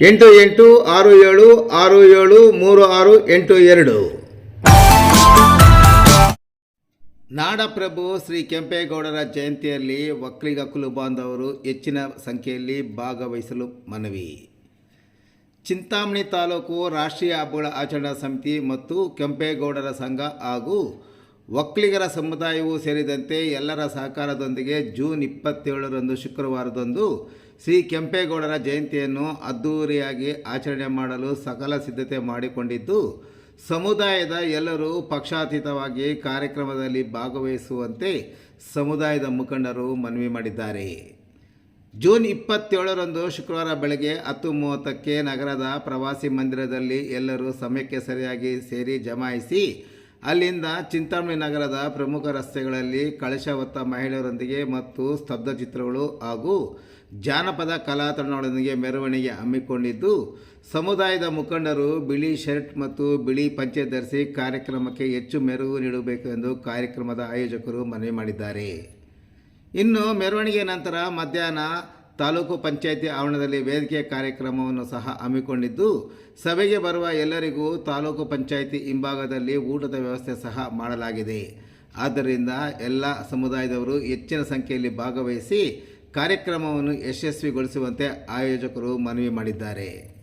ಎಂಟು ಎಂಟು ಆರು ಏಳು ಆರು ಏಳು, ಮೂರು ಆರು, ಎಂಟು ಎರಡು. ನಾಡಪ್ರಭು ಶ್ರೀ ಕೆಂಪೇಗೌಡರ ಜಯಂತಿಯಲ್ಲಿ ಒಕ್ಕಲಿಗ ಕುಲು ಬಾಂಧವರು ಹೆಚ್ಚಿನ ಸಂಖ್ಯೆಯಲ್ಲಿ ಭಾಗವಹಿಸಲು ಮನವಿ. ಚಿಂತಾಮಣಿ ತಾಲೂಕು ರಾಷ್ಟ್ರೀಯ ಹಬ್ಬಗಳ ಆಚರಣಾ ಸಮಿತಿ ಮತ್ತು ಕೆಂಪೇಗೌಡರ ಸಂಘ ಹಾಗೂ ಒಕ್ಕಲಿಗರ ಸಮುದಾಯವು ಸೇರಿದಂತೆ ಎಲ್ಲರ ಸಹಕಾರದೊಂದಿಗೆ ಜೂನ್ ಇಪ್ಪತ್ತೇಳರಂದು ಶುಕ್ರವಾರದಂದು ಶ್ರೀ ಕೆಂಪೇಗೌಡರ ಜಯಂತಿಯನ್ನು ಅದ್ಧೂರಿಯಾಗಿ ಆಚರಣೆ ಮಾಡಲು ಸಕಲ ಸಿದ್ಧತೆ ಮಾಡಿಕೊಂಡಿದ್ದು, ಸಮುದಾಯದ ಎಲ್ಲರೂ ಪಕ್ಷಾತೀತವಾಗಿ ಕಾರ್ಯಕ್ರಮದಲ್ಲಿ ಭಾಗವಹಿಸುವಂತೆ ಸಮುದಾಯದ ಮುಖಂಡರು ಮನವಿ ಮಾಡಿದ್ದಾರೆ. ಜೂನ್ ಇಪ್ಪತ್ತೇಳರಂದು ಶುಕ್ರವಾರ ಬೆಳಗ್ಗೆ ಹತ್ತು ಮೂವತ್ತಕ್ಕೆ ನಗರದ ಪ್ರವಾಸಿ ಮಂದಿರದಲ್ಲಿ ಎಲ್ಲರೂ ಸಮಯಕ್ಕೆ ಸರಿಯಾಗಿ ಸೇರಿ ಜಮಾಯಿಸಿ ಅಲ್ಲಿಂದ ಚಿಂತಾಮಣಿ ನಗರದ ಪ್ರಮುಖ ರಸ್ತೆಗಳಲ್ಲಿ ಕಳಶ ಹೊತ್ತ ಮಹಿಳೆಯರೊಂದಿಗೆ ಮತ್ತು ಸ್ತಬ್ಧ ಚಿತ್ರಗಳು ಹಾಗೂ ಜಾನಪದ ಕಲಾತಂಡಗಳೊಂದಿಗೆ ಮೆರವಣಿಗೆ ಹಮ್ಮಿಕೊಂಡಿದ್ದು, ಸಮುದಾಯದ ಮುಖಂಡರು ಬಿಳಿ ಶರ್ಟ್ ಮತ್ತು ಬಿಳಿ ಪಂಚೆ ಧರಿಸಿ ಕಾರ್ಯಕ್ರಮಕ್ಕೆ ಹೆಚ್ಚು ಮೆರವು ನೀಡಬೇಕು ಎಂದು ಕಾರ್ಯಕ್ರಮದ ಆಯೋಜಕರು ಮನವಿ ಮಾಡಿದ್ದಾರೆ. ಇನ್ನು ಮೆರವಣಿಗೆ ನಂತರ ಮಧ್ಯಾಹ್ನ ತಾಲೂಕು ಪಂಚಾಯಿತಿ ಆವರಣದಲ್ಲಿ ವೇದಿಕೆ ಕಾರ್ಯಕ್ರಮವನ್ನು ಸಹ ಹಮ್ಮಿಕೊಂಡಿದ್ದು, ಸಭೆಗೆ ಬರುವ ಎಲ್ಲರಿಗೂ ತಾಲೂಕು ಪಂಚಾಯಿತಿ ಹಿಂಭಾಗದಲ್ಲಿ ಊಟದ ವ್ಯವಸ್ಥೆ ಸಹ ಮಾಡಲಾಗಿದೆ. ಆದ್ದರಿಂದ ಎಲ್ಲ ಸಮುದಾಯದವರು ಹೆಚ್ಚಿನ ಸಂಖ್ಯೆಯಲ್ಲಿ ಭಾಗವಹಿಸಿ ಕಾರ್ಯಕ್ರಮವನ್ನು ಯಶಸ್ವಿಗೊಳಿಸುವಂತೆ ಆಯೋಜಕರು ಮನವಿ ಮಾಡಿದ್ದಾರೆ.